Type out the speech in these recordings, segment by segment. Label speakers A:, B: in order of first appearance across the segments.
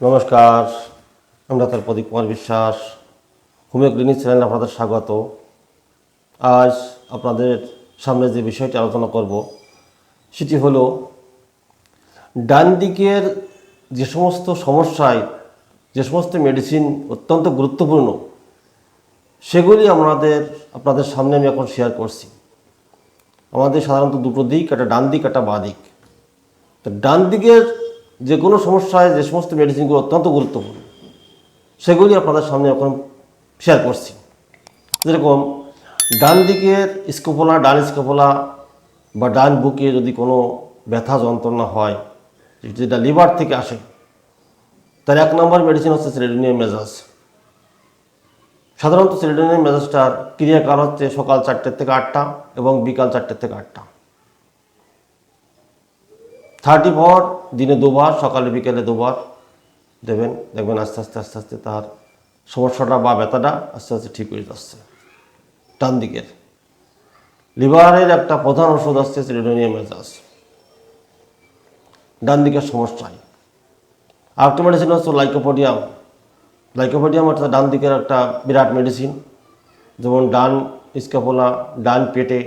A: নমস্কার আমি ডাক্তার প্রদীপ Kumar Biswas, homeo clinic চ্যানেলে আপনাদের স্বাগত। আজ আপনাদের সামনে যে বিষয়টি আলোচনা করব, সেটি হলো ডান দিকের যে সমস্ত সমস্যায়, যে সমস্ত মেডিসিন অত্যন্ত গুরুত্বপূর্ণ, সেগুলি আমাদের, আপনাদের সামনে আমি এখন শেয়ার করছি। আমাদের সাধারণত দুটো দিক, একটা ডান দিক, একটা বাঁ দিক। তো ডান দিকের যে কোনো সমস্যায় যে সমস্ত মেডিসিনগুলো অত্যন্ত গুরুত্বপূর্ণ, সেগুলি আপনাদের সামনে এখন শেয়ার করছি। যেরকম ডান দিকের স্কোপোলা ডান স্কোপোলা বা ডান বুকে যদি কোনো ব্যথা যন্ত্রণা হয় যেটা লিভার থেকে আসে, তার এক নম্বর মেডিসিন হচ্ছে সেরেডোনিয়াম মেজাজ। সাধারণত সেরেডোনিয়াম মেজাজটার ক্রিয়াকাল হচ্ছে সকাল চারটের থেকে আটটা এবং বিকাল চারটের থেকে আটটা। থার্টি ফোর দিনে দুবার, সকালে, বিকেলে দুবার দেবেন। দেখবেন আস্তে আস্তে আস্তে আস্তে তার সমস্যাটা বা ব্যথাটা আস্তে আস্তে ঠিক হয়ে যাচ্ছে। ডান দিকের। লিভারের একটা প্রধান ওষুধ আসছে সিলিডোনিয়াম মেজাজ ডান দিকের সমস্যায়। আরেকটা মেডিসিন হচ্ছে লাইকোপোডিয়াম লাইকোপোডিয়াম অর্থাৎ ডান দিকের একটা বিরাট মেডিসিন যেমন ডান স্কাপোলা ডান পেটে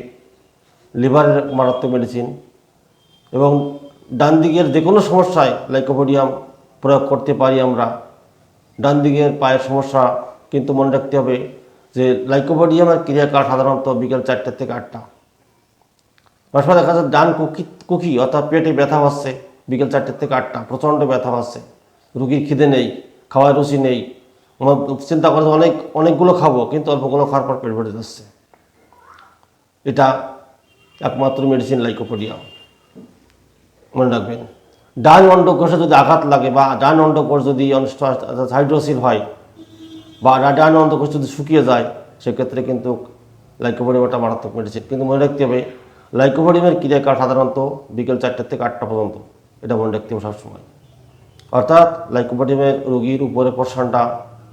A: লিভারের মারাত্মক মেডিসিন এবং ডান দিকের যে কোনো সমস্যায় লাইকোপোডিয়াম প্রয়োগ করতে পারি আমরা। ডান দিকের পায়ের সমস্যা কিন্তু মনে রাখতে হবে যে লাইকোপোডিয়ামের ক্রিয়াকাল সাধারণত বিকেল চারটে থেকে আটটা। অনেক দেখা যাচ্ছে ডান কুকি কুকি অর্থাৎ পেটে ব্যথা হচ্ছে বিকেল চারটে থেকে আটটা, প্রচণ্ড ব্যথা হচ্ছে রুগীর খিদে নেই, খাওয়ার রুচি নেই। আমার চিন্তা করে অনেক, অনেকগুলো খাব, কিন্তু অল্পগুলো খাওয়ার পর পেট ভরে যাচ্ছে। এটা একমাত্র মেডিসিন লাইকোপোডিয়াম। মনে রাখবেন। ডান অন্ডকোষে যদি আঘাত লাগে বা ডান অন্ডকোষ যদি হাইড্রোসিল হয় বা ডান অন্ডকোষ যদি শুকিয়ে যায়, সেক্ষেত্রে কিন্তু লাইকোপোডিয়ামটা মারাত্মক মেডিসিন কিন্তু মনে রাখতে হবে, লাইকোপোডিয়ামের ক্রিয়াকাল সাধারণত বিকেল চারটে থেকে আটটা পর্যন্ত। এটা মনে রাখতে হবে সবসময়। অর্থাৎ লাইকোপোডিয়ামের রোগীর উপরে পোর্শনটা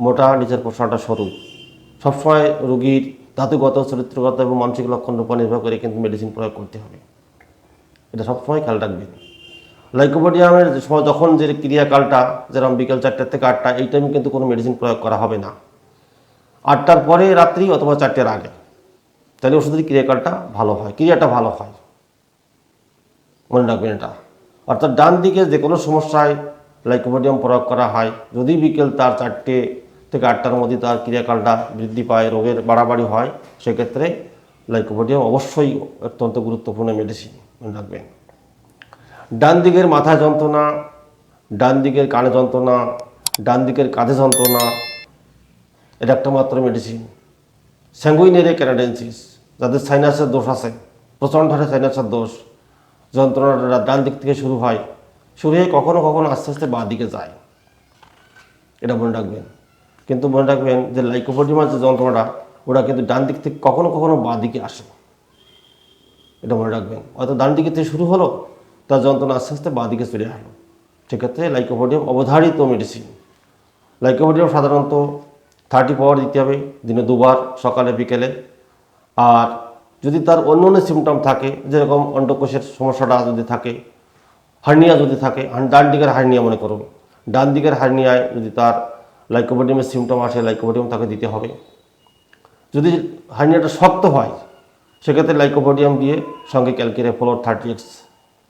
A: মোটা, নিচের পোর্শনটা সরু। সবসময় রোগীর ধাতুগত, চরিত্রগত এবং মানসিক লক্ষণের উপর নির্ভর করে কিন্তু মেডিসিন প্রয়োগ করতে হবে। এটা সবসময় খেয়াল রাখবেন। লাইকোপোডিয়ামের সময় যখন যে ক্রিয়াকালটা, যেরকম বিকেল চারটে থেকে আটটা, এই টাইমে কিন্তু কোনো মেডিসিন প্রয়োগ করা হবে না। আটটার পরে রাত্রি অথবা চারটের আগে। তাহলে ওষুধের ক্রিয়াকালটা ভালো হয়, ক্রিয়াটা ভালো হয়। মনে রাখবেন এটা। অর্থাৎ ডান দিকে যে কোনো সমস্যায় লাইকোপোডিয়াম প্রয়োগ করা হয়, যদি বিকেল তার চারটে থেকে আটটার মধ্যে তার ক্রিয়াকালটা বৃদ্ধি পায়, রোগের বাড়াবাড়ি হয়, সেক্ষেত্রে লাইকোপোডিয়াম অবশ্যই অত্যন্ত গুরুত্বপূর্ণ মেডিসিন মনে রাখবেন। ডান দিকের মাথা যন্ত্রণা ডান দিকের কানে যন্ত্রণা ডান দিকের কাঁধে যন্ত্রণা, এটা একটা মাত্র মেডিসিন স্যাঙ্গুইনেরে ক্যানাডেন্সিস যাদের সাইনাসের দোষ আছে, প্রচণ্ড হারে সাইনাসের দোষ, যন্ত্রণাটা ডান দিক থেকে শুরু হয়, শুরু হয়ে কখনো কখনো আস্তে আস্তে বাঁ দিকে যায়। এটা মনে রাখবেন। কিন্তু মনে রাখবেন যে লাইকোপোডিমার যে যন্ত্রণাটা, ওটা কিন্তু ডান দিক থেকে কখনো কখনো বাঁ দিকে আসে। এটা মনে রাখবেন। হয়তো ডান দিকে থেকে শুরু হলো তার যন্ত্রণা আস্তে আস্তে বাঁ দিকে চলে আসলো। সেক্ষেত্রে লাইকোপোডিয়াম অবধারিত মেডিসিন লাইকোপোডিয়াম সাধারণত থার্টি পাওয়ার দিতে হবে দিনে দুবার, সকালে, বিকেলে। আর যদি তার অন্য অন্য সিমটম থাকে, যেরকম অন্ডকোষের সমস্যাটা যদি থাকে হার্নিয়া যদি থাকে ডান দিকের হার্নিয়া মনে করুন ডান দিকের হার্নিয়ায় যদি তার লাইকোপোডিয়ামের সিমটম আসে, লাইকোপোডিয়াম তাকে দিতে হবে। যদি হার্নিয়াটা শক্ত হয়, সেক্ষেত্রে লাইকোপোডিয়াম দিয়ে সঙ্গে ক্যালকেরে ফ্লোর থার্টি এক্স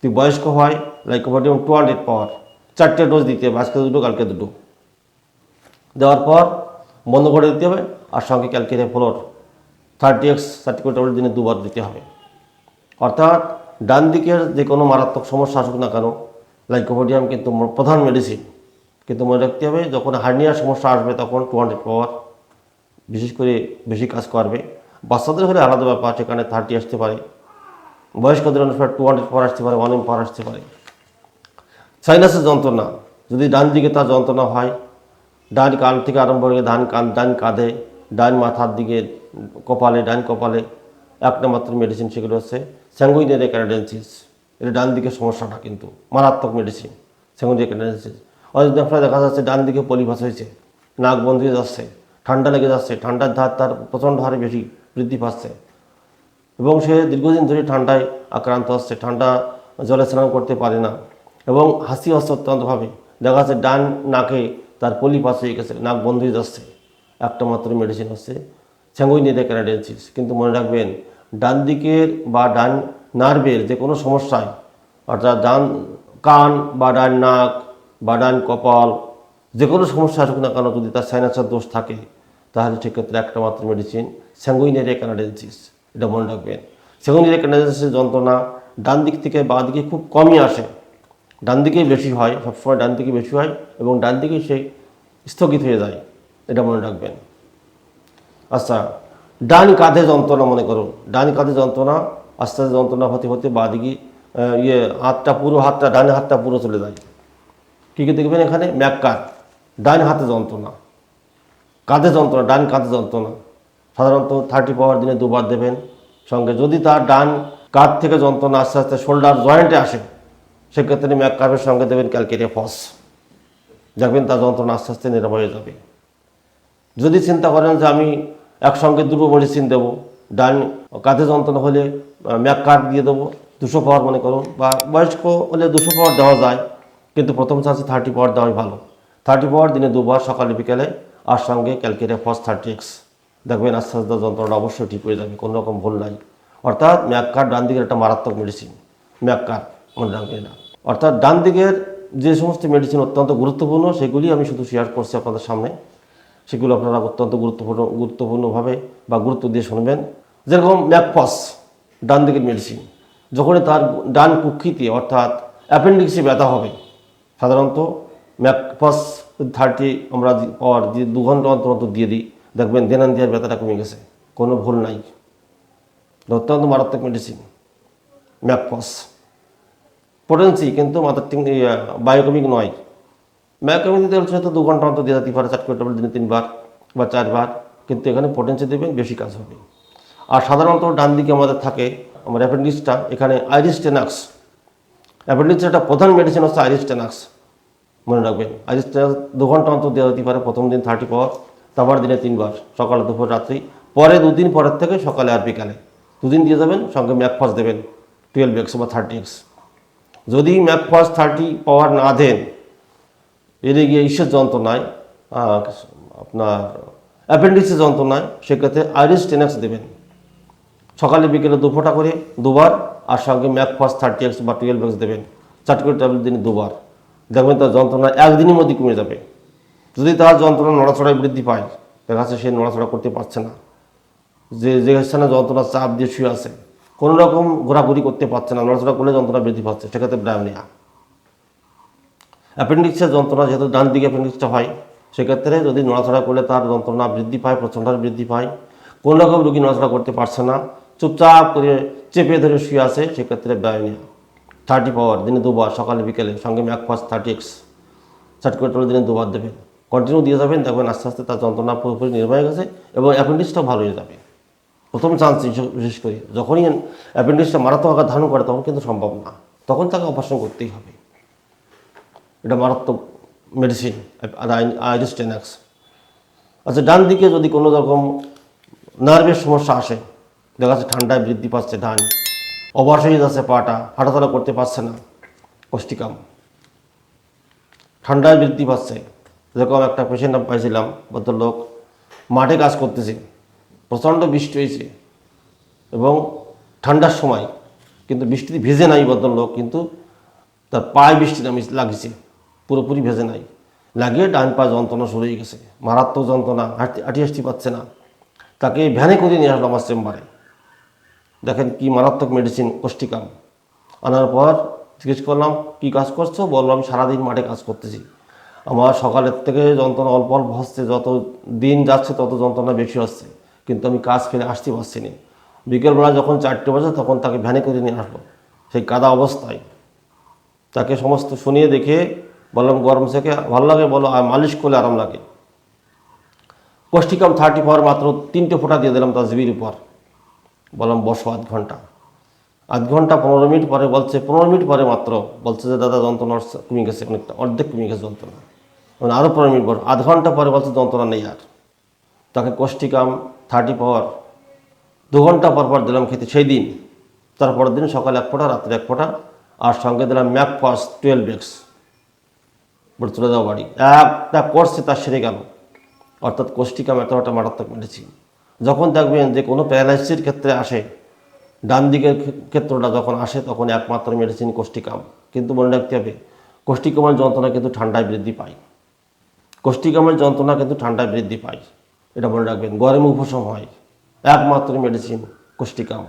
A: যদি বয়স্ক হয় লাইকোপোডিয়াম টু হান্ড্রেড পাওয়ার চারটে ডোজ দিতে হবে, আজকে দুটো, কালকে দুটো। দেওয়ার পর বন্ধ করে দিতে হবে, আর সঙ্গে calcarea fluor thirty X certificate দিনে দুবার দিতে হবে। অর্থাৎ ডান দিকের যে কোনো মারাত্মক সমস্যা আসুক না কেন লাইকোপোডিয়াম কিন্তু প্রধান মেডিসিন কিন্তু মনে রাখতে হবে, যখন হার্নিয়ার সমস্যা আসবে, তখন টু হান্ড্রেড পাওয়ার বিশেষ করে বেশি কাজ করবে। বাচ্চাদের হলে আলাদা ব্যাপার, সেখানে থার্টি আসতে পারে। বয়স্কদের অনুসারে টু হান্ড্রেড পাওয়ার আসতে পারে ওয়ান এম পাওয়ার আসতে পারে। সাইনাসের যন্ত্রণা, যদি ডান দিকে তার যন্ত্রণা হয়, ডান কান থেকে আরম্ভ করে ডান কান, ডান কাঁধে, ডান মাথার দিকে, কপালে, ডান কপালে একটা মাত্র মেডিসিন সেগুলো হচ্ছে স্যাঙ্গুইনেরে ক্যানাডেন্সিস এটা ডান দিকে সমস্যাটা কিন্তু, মারাত্মক মেডিসিন স্যাঙ্গুইনেরে ক্যানাডেন্সিস অনেক দেখা যাচ্ছে ডান দিকে পলিভাস হয়েছে, নাক বন্ধ হয়ে যাচ্ছে, ঠান্ডা লেগে যাচ্ছে, ঠান্ডার ধার তার প্রচণ্ড হারে বেশি বৃদ্ধি পাচ্ছে এবং সে দীর্ঘদিন ধরে ঠান্ডায় আক্রান্ত হচ্ছে, ঠান্ডা জলে স্নান করতে পারে না এবং হাসি হচ্ছে অত্যন্তভাবে। দেখা যাচ্ছে ডান নাকে তার পলি পাস হয়ে গেছে, নাক বন্ধ হয়ে যাচ্ছে। একটা মাত্র মেডিসিন হচ্ছে স্যাঙ্গুইনিয়া ক্যানাডেন্সিস কিন্তু মনে রাখবেন, ডান দিকের বা ডান নার্ভের যে কোনো সমস্যায়, অর্থাৎ ডান কান বা ডান নাক বা ডান কপাল, যে কোনো সমস্যা আসুক না কেন যদি তার সাইনাসের দোষ থাকে, তাহলে সেক্ষেত্রে একটা মাত্র মেডিসিন স্যাঙ্গুইনেরিয়া ক্যানাডেন্সিস এটা মনে রাখবেন। স্যাঙ্গুইনেরিয়া ক্যানাডেন্সিসের যন্ত্রণা, ডান দিক থেকে বাঁ দিকে খুব কমই আসে। ডান দিকেই বেশি হয়, সবসময় ডান দিকে বেশি হয় এবং ডান দিকেই সে স্থগিত হয়ে যায়। এটা মনে রাখবেন। আচ্ছা ডান কাঁধে যন্ত্রণা মনে করুন। ডান কাঁধে যন্ত্রণা, আস্তে আস্তে যন্ত্রণা হতে হতে বাঁ দিকে ইয়ে হাতটা পুরো, হাতটা, ডান হাতটা পুরো চলে যায়। কী কী দেখবেন এখানে ম্যাক কাঁধ। ডান হাতে যন্ত্রণা। কাঁধে যন্ত্রণা, ডান কাঁধে যন্ত্রণা। সাধারণত থার্টি পাওয়ার দিনে দুবার দেবেন। সঙ্গে যদি তার ডান কাঁধ থেকে যন্ত্রণা আস্তে আস্তে শোল্ডার জয়েন্টে আসে, সেক্ষেত্রে ম্যাক ম্যাককার্ভের সঙ্গে দেবেন ক্যালকেরিয়া ফস দেখবেন তার যন্ত্রণা আস্তে আস্তে নিরাময় হয়ে যাবে। যদি চিন্তা করেন যে আমি একসঙ্গে দুটো মেডিসিন দেবো, ডান কাঁধে যন্ত্রণা হলে ম্যাক ম্যাককার দিয়ে দেবো, দুশো পাওয়ার মনে করুন, বা বয়স্ক হলে দুশো পাওয়ার দেওয়া যায়, কিন্তু প্রথম চান্সে থার্টি পাওয়ার দেওয়াই ভালো। থার্টি পাওয়ার দিনে দুবার, সকালে বিকেলে, আর সঙ্গে ক্যালকেরিয়া ফস থার্টি এক্স দেখবেন আস্তে আস্তে যন্ত্রণা অবশ্যই ঠিক হয়ে যাবে কোনো রকম ভুল নাই। অর্থাৎ ম্যাককার ডান দিকের একটা মারাত্মক মেডিসিন ম্যাককার মনে রাখবেন না? অর্থাৎ ডান দিকের যে সমস্ত মেডিসিন অত্যন্ত গুরুত্বপূর্ণ, সেগুলি আমি শুধু শেয়ার করছি আপনাদের সামনে। সেগুলো আপনারা অত্যন্ত গুরুত্বপূর্ণ, গুরুত্বপূর্ণভাবে বা গুরুত্ব দিয়ে শুনবেন। যেরকম ম্যাকফস, ডান দিকের মেডিসিন যখনই তার ডান কুক্ষিতে অর্থাৎ অ্যাপেন্ডিক্সে ব্যথা হবে, সাধারণত ম্যাকফস থার্টি আমরা পাওয়ার যে দু ঘণ্টা অন্তর অন্তর দিয়ে দিই। দেখবেন দেনান দেওয়ার ব্যথাটা কমে গেছে। কোনো ভুল নাই। অত্যন্ত মারাত্মক মেডিসিন ম্যাকফস পোটেন্সি কিন্তু মাত্রাত্মিক বায়োকমিক নয়। ম্যাকমিক দিতে হচ্ছে তো দু ঘণ্টা অন্তর দিয়ে পারে চার করে দিনে তিনবার বা চারবার, কিন্তু এখানে পোটেন্সি দেবেন, বেশি কাজ হবে। আর সাধারণত ডান দিকে আমাদের থাকে আমার অ্যাপেন্ডিক্সটা এখানে আইরিস টেনাক্স অ্যাপেন্ডিক্সের একটা প্রধান মেডিসিন হচ্ছে আইরিস টেনাক্স মনে রাখবেন আইরিস টেনাক্স দু ঘণ্টা অন্তর দেওয়া যেতে পারে প্রথম দিন থার্টি পাওয়ার তারপর দিনে তিনবার সকালে, দুপুর, রাত্রি। পরে দুদিন পরের থেকে সকালে আর বিকালে। দুদিন দিয়ে যাবেন, সঙ্গে ম্যাকফাস দেবেন টুয়েলভ এক্স বা থার্টি এক্স যদি ম্যাকফাস থার্টি পাওয়ার না দেন, এর গিয়ে ইসের যন্ত্রণায় আপনার অ্যাপেন্ডিক্সের যন্ত্রণায় সেক্ষেত্রে আইরিস টেনাক্স দেবেন। সকালে, বিকেলে দু ফোঁটা করে দুবার, আর সঙ্গে ম্যাকফাস থার্টি এক্স বা টুয়েলভ এক্স দেবেন। চারটি করে ট্যাবলেট দিনে দুবার। দেখবেন তার যন্ত্রণা একদিনের মধ্যে কমে যাবে। যদি তার যন্ত্রণা নড়াচড়ায় বৃদ্ধি পায়, দেখা যাচ্ছে সে নড়াচড়া করতে পারছে না। যে যে স্থানে যন্ত্রণা চাপ দিয়ে শুয়ে আছে কোনো রকম ঘোরাঘুরি করতে পারছে না, নড়াচড়া করলে যন্ত্রণা বৃদ্ধি পাচ্ছে, সেক্ষেত্রে ব্যায়াম নেওয়া অ্যাপেন্ডিক্সের যন্ত্রণা যেহেতু ডান দিকে অ্যাপেন্ডিক্সটা হয়, সেক্ষেত্রে যদি নড়াচড়া করলে তার যন্ত্রণা বৃদ্ধি পায় প্রচণ্ড বৃদ্ধি পায় কোনো রকম রুগী নড়াচড়া করতে পারছে না, চুপচাপ করে চেপে ধরে শুয়ে আছে, সেক্ষেত্রে ব্যায়াম নেওয়া থার্টি পাওয়ার দিনে দুবার, সকালে, বিকেলে, সঙ্গে ম্যাকফাস থার্টি এক্স করে দিনে দুবার দেবেন। কন্টিনিউ দিয়ে যাবেন, দেখবেন আস্তে আস্তে তার যন্ত্রণা পুরোপুরি নির্ভর হয়ে গেছে এবং অ্যাপেন্ডিক্সটাও ভালো হয়ে যাবে। প্রথম চান্স বিশেষ করে, যখনই অ্যাপেন্ডিক্সটা মারাত্মক আকার ধারণ করে, তখন কিন্তু সম্ভব না। তখন তাকে অপারেশন করতেই হবে। এটা মারাত্মক মেডিসিন আইরিস টেনাক্স আচ্ছা ডান দিকে যদি কোনো রকম নার্ভের সমস্যা আসে, দেখা যাচ্ছে ঠান্ডায় বৃদ্ধি পাচ্ছে ডান অবাস হয়ে যাচ্ছে পাটা, হাঁটাচলা করতে পারছে না কষ্টিকাম ঠান্ডায় বৃদ্ধি পাচ্ছে যেরকম একটা পেশেন্ট পাইছিলাম, ভদ্রলোক, মাঠে কাজ করতেছে, প্রচণ্ড বৃষ্টি হয়েছে এবং ঠান্ডার সময় কিন্তু বৃষ্টিতে ভেজে নাই ভদ্রলোক, কিন্তু তার পায়ে বৃষ্টি নামি লাগিয়েছে পুরোপুরি ভেজে নাই। লাগিয়ে ডান পা যন্ত্রণা শুরু হয়ে গেছে, মারাত্মক যন্ত্রণা, হাঁটতে, হাঁটি হাঁটি পাচ্ছে না। তাকে ভ্যানে করে নিয়ে আসলো আমার চেম্বারে। দেখেন কি মারাত্মক মেডিসিন কোষ্টিকাম আনার পর জিজ্ঞেস করলাম, কি কাজ করছ? বলল আমি সারাদিন মাঠে কাজ করতেছি। আমার সকালের থেকে যন্ত্রণা অল্প অল্প হচ্ছে, যত দিন যাচ্ছে তত যন্ত্রণা বেশি হচ্ছে। কিন্তু আমি কাজ ফেলে আসতে পারছি না। বিকেলবেলা যখন চারটে বাজে তখন তাকে ভ্যানে করে নিয়ে আসলো। সেই কাদা অবস্থায়। তাকে সমস্ত শুনিয়ে দেখে বললাম, গরম থেকে ভালো লাগে? বলো আর মালিশ করলে আরাম লাগে। কোষ্টিকাম থার্টি ফোর মাত্র তিনটে ফোঁটা দিয়ে দিলাম তার জিবির উপর। বললাম, বসো আধ ঘণ্টা। আধ ঘণ্টা পনেরো মিনিট পরে বলছে, পনেরো মিনিট পরে মাত্র। বলছে যে, দাদা, যন্ত্রণা কমে গেছে অনেকটা, অর্ধেক কমে গেছে যন্ত্রণা। মানে আরও পর আধ ঘণ্টা পরে বলছে যন্ত্রণা নেই আর। তাকে কোষ্টিকাম থার্টি পাওয়ার দু ঘণ্টা পর পর দিলাম খেতে, সেই দিন। তারপরের দিন সকালে এক ফোঁটা, রাত্রে এক ফোঁটা, আর সঙ্গে দিলাম ম্যাক ফাস টুয়েলভ এক্স বলে, চলে যাও বাড়ি। একটা করছে তার সেরে গেল। অর্থাৎ কোষ্টিকাম এত একটা মারাত্মক মেডিসিন যখন দেখবেন যে কোনো প্যারালাইসিসের ক্ষেত্রে আসে, ডান দিকের ক্ষেত্রটা যখন আসে, তখন একমাত্র মেডিসিন কোষ্টিকাম। কিন্তু মনে রাখতে হবে, কোষ্টিকামের যন্ত্রণা কিন্তু ঠান্ডায় বৃদ্ধি পায়। কোষ্টিকামের যন্ত্রণা কিন্তু ঠান্ডায় বৃদ্ধি পায়। এটা মনে রাখবেন, গরমে উপশম হয়। একমাত্র মেডিসিন কোষ্টিকাম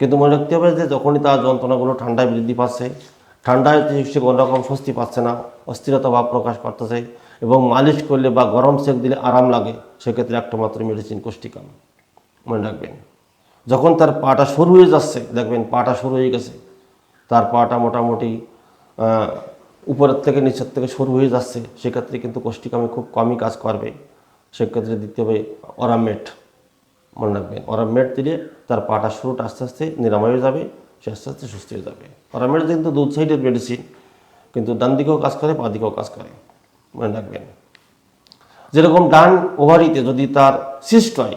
A: কিন্তু মনে রাখতে হবে যে যখনই তার যন্ত্রণাগুলো ঠান্ডায় বৃদ্ধি পাচ্ছে, ঠান্ডায় সে কোনো রকম স্বস্তি পাচ্ছে না, অস্থিরতা ভাব প্রকাশ করতেছে এবং মালিশ করলে বা গরম সেক দিলে আরাম লাগে, সেক্ষেত্রে একটা মাত্র মেডিসিন কোষ্টিকাম মনে রাখবেন, যখন তার পাটা শুরু হয়ে যাচ্ছে, দেখবেন পাটা শুরু হয়ে গেছে, তার পাটা মোটামুটি উপরের থেকে নিচের থেকে শুরু হয়ে যাচ্ছে, সেক্ষেত্রে কিন্তু কোষ্টিকামে খুব কমই কাজ করবে। সেক্ষেত্রে দিতে হবে অরামেট মনে রাখবেন। অরামেট দিলে তার পাটা শুরুটা আস্তে আস্তে নিরাময় হয়ে যাবে, সে আস্তে আস্তে সুস্থ হয়ে যাবে। অরামেট কিন্তু দু সাইডের মেডিসিন কিন্তু ডান দিকেও কাজ করে, বাঁ দিকেও কাজ করে, মনে রাখবেন। যেরকম ডান ওভারিতে যদি তার সিস্ট হয়,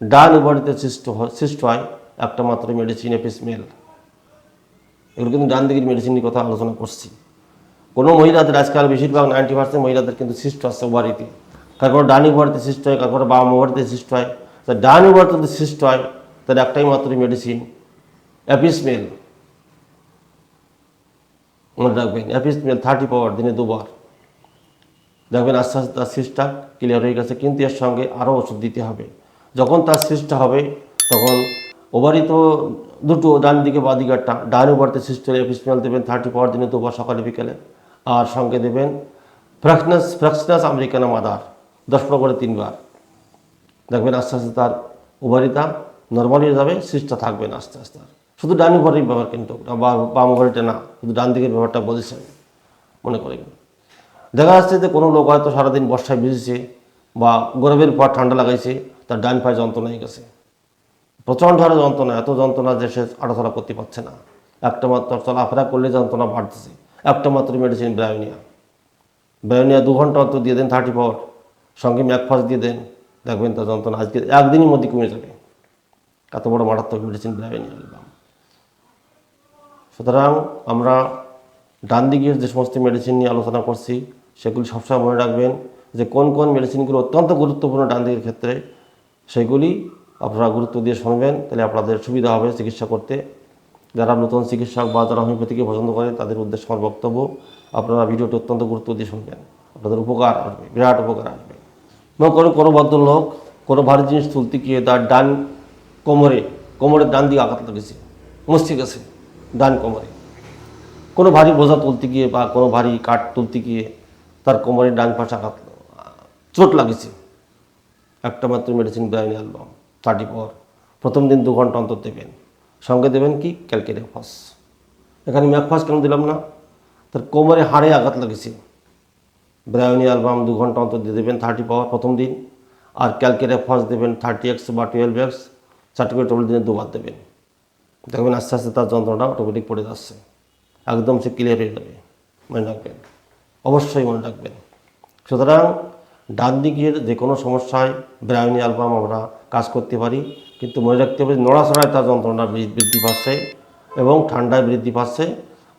A: ডান ওভারিতে সিস্ট হয় সিস্ট হয়, একটা মাত্র মেডিসিন এপিসমেল এগুলো কিন্তু ডান দিকের মেডিসিনের কথা আলোচনা করছি। কোনো মহিলাদের আজকাল বেশিরভাগ নাইনটি পার্সেন্ট মহিলাদের কিন্তু সিস্ট আছে ওভারিতে কারণ ডান ওভারিতে সিস্ট হয় কারণ বাম ওভারিতে সিস্ট হয়। তা ডান ওভারিতে যদি সিস্ট হয়, তাহলে একটাই মাত্র মেডিসিন অ্যাপিসমেল মনে রাখবেন অ্যাপিসমেল থার্টি পাওয়ার দিনে দুবার। দেখবেন আস্তে আস্তে তার সিস্টটা ক্লিয়ার হয়ে গেছে, কিন্তু এর সঙ্গে আরও ওষুধ দিতে হবে। যখন তার সিস্টটা হবে, তখন ওভারই তো দুটো ডান দিকে বা দিকে একটা, ডান ওভারতে সিস্ট হলে এপিসমেল দেবেন থার্টি পাওয়ার দিনে দুবার সকালে বিকেলে। আর সঙ্গে দেবেন ফ্র্যাকশনাস ফ্র্যাকশনাস আমেরিকানা মাদার দশ করে তিনবার। দেখবেন আস্তে আস্তে তার ওভারিটা নর্মাল হয়ে যাবে সিস্টটা থাকবে না আস্তে আস্তে। শুধু ডান ওভারের ব্যাপার কিন্তু বাম ওভারিটা না, শুধু ডান দিকের ব্যাপারটা বলেছেন মনে করে দেখা যাচ্ছে যে কোনো লোক হয়তো সারাদিন বর্ষায় ভিজেছে, বা গরমের পর ঠান্ডা লাগাইছে, তার ডান পায়ে যন্ত্রণা হয়ে গেছে। প্রচণ্ড হারে যন্ত্রণা, এত যন্ত্রণা যে সে আটাচলা করতে পারছে না। একটা মাত্র চলাফেরা করলে যন্ত্রণা বাড়তেছে। একটা মাত্র মেডিসিন ব্রায়োনিয়া ব্রায়োনিয়া দু ঘণ্টা অন্তর দিয়ে দেন থার্টি ফোর সঙ্গে ম্যাকফাস দিয়ে দেন। দেখবেন তার যন্ত্রণা আজকে, একদিনের মধ্যে কমে যাবে। এত বড় মারাত্মক মেডিসিন ব্রায়োনিয়া নিলাম সুতরাং আমরা ডান দিকের যে সমস্ত মেডিসিন নিয়ে আলোচনা করছি, সেগুলি সবসময় মনে রাখবেন যে কোন কোন মেডিসিনগুলো অত্যন্ত গুরুত্বপূর্ণ ডান দিকের ক্ষেত্রে, সেগুলি আপনারা গুরুত্ব দিয়ে শুনবেন, তাহলে আপনাদের সুবিধা হবে চিকিৎসা করতে। যারা নতুন চিকিৎসক বা যারা হোমিওপ্যাথিকে পছন্দ করেন তাদের উদ্দেশ্যে আমার বক্তব্য, আপনারা ভিডিওটি অত্যন্ত গুরুত্ব দিয়ে শুনবেন। আপনাদের উপকার আসবে, বিরাট উপকার আসবে। এবং কোনো কোনো ভদ্রলোক, কোনো ভারী জিনিস তুলতে গিয়ে তার ডান কোমরে, কোমরের ডান দিকে আঘাত লেগেছে মুসতে গেছে, ডান কোমরে। কোনো ভারী বোঝা তুলতে গিয়ে বা কোনো ভারী কাঠ তুলতে গিয়ে তার কোমরের ডান পাশে আঘাত, চোট লাগেছে একটা মাত্র মেডিসিন ব্রাইন অ্যালবাম থার্টি পর প্রথম দিন দু ঘণ্টা অন্তর দেবেন। সঙ্গে দেবেন কি? Calcarea phos. এখানে ম্যাকফাস কেন দিলাম না? তার কোমরে হাড়ে আঘাত লাগেছে ব্রায়নি অ্যালবাম দু ঘণ্টা অন্তর দিয়ে দেবেন থার্টি পাওয়ার প্রথম দিন। আর ক্যালকেরিয়া ফাস দেবেন থার্টি এক্স বা টুয়েলভ এক্স। চারটি করে দিনে দুবার দেবেন। দেখবেন আস্তে আস্তে তার যন্ত্রণা অটোমেটিক পড়ে যাচ্ছে। একদম সে ক্লিয়ার হয়ে যাবে। মনে রাখবেন। অবশ্যই মনে রাখবেন। সুতরাং ডান দিকের যে কোনো সমস্যায় ব্রাউনি অ্যালবাম আমরা কাজ করতে পারি। কিন্তু মনে রাখতে হবে নড়াচড়ায় তার যন্ত্রণা বৃদ্ধি পাচ্ছে এবং ঠান্ডায় বৃদ্ধি পাচ্ছে,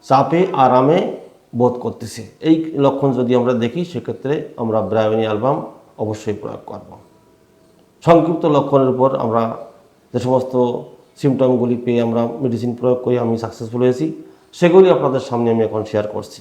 A: চাপে, আরামে বোধ করতেছে। এই লক্ষণ যদি আমরা দেখি, সেক্ষেত্রে আমরা ব্রাউনি অ্যালবাম অবশ্যই প্রয়োগ করব। সংক্ষিপ্ত লক্ষণের উপর আমরা যে সমস্ত সিমটমগুলি পেয়ে আমরা মেডিসিন প্রয়োগ করে আমি সাকসেসফুল হয়েছি, সেগুলি আপনাদের সামনে আমি এখন শেয়ার করছি।